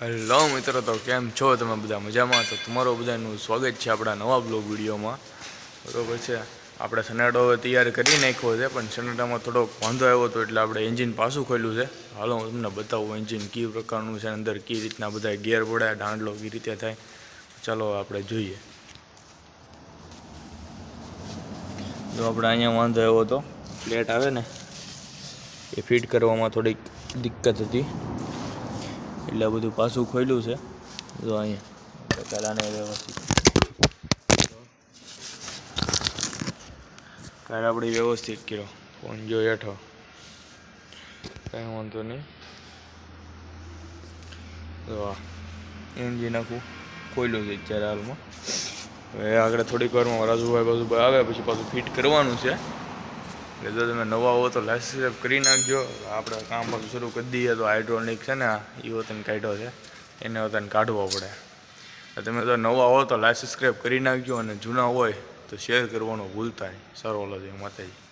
Hello મિત્રો, તો કેમ છો તમે બધા? મજામાં? તો તમારું બધાનું સ્વાગત છે આપણા નવા બ્લોગ વિડીયોમાં. બરોબર છે. આપણે સનેડો તૈયાર કરી નાખ્યો છે, પણ સનેડામાં થોડોક વાંધો આવ્યો હતો એટલે આપણે એન્જિન પાછું ખોલ્યું છે. હાલો, હું તમને બતાવું એન્જિન કઈ પ્રકારનું છે, અંદર કઈ રીતના બધા ગેર પડ્યા દાંડલો કઈ રીતે થાય. ચાલો, આપણે જોઈએ. જો આપણે અહીંયા વાંધો આવ્યો હતો પ્લેટ આવે ને, એ ફિટ કરવામાં થોડીક દિક્કત હતી. એટલે આ બધું પાછું ખોલ્યું છે. જો અહીંયા. પહેલાંને વ્યવસ્થિત. કાલ આપણે વ્યવસ્થિત કર્યો. ફોન જો હેઠો. કાંઈ વાંધો નહીં. જો આ એન્જિન આખું ખોલ્યું છે અત્યારે હાલમાં. હવે આગળ થોડીક વારમાં રાજુભાઈ બાજુભાઈ આવે, પછી પાછું ફિટ કરવાનું છે. એટલે જો તમે નવા હો તો સબસ્ક્રાઈબ કરી નાખજો. આપણે કામ પર શરૂ કરી દઈએ તો હાઇડ્રોનિક છે ને એ વતન કાઢ્યો છે. એને વતન કાઢવો પડે. તમે જો નવા હો તો લાઈક સબસ્ક્રાઈબ કરી નાખજો અને જૂના હોય તો શેર કરવાનું ભૂલતા નહીં. સરોવલો છે માતાજી.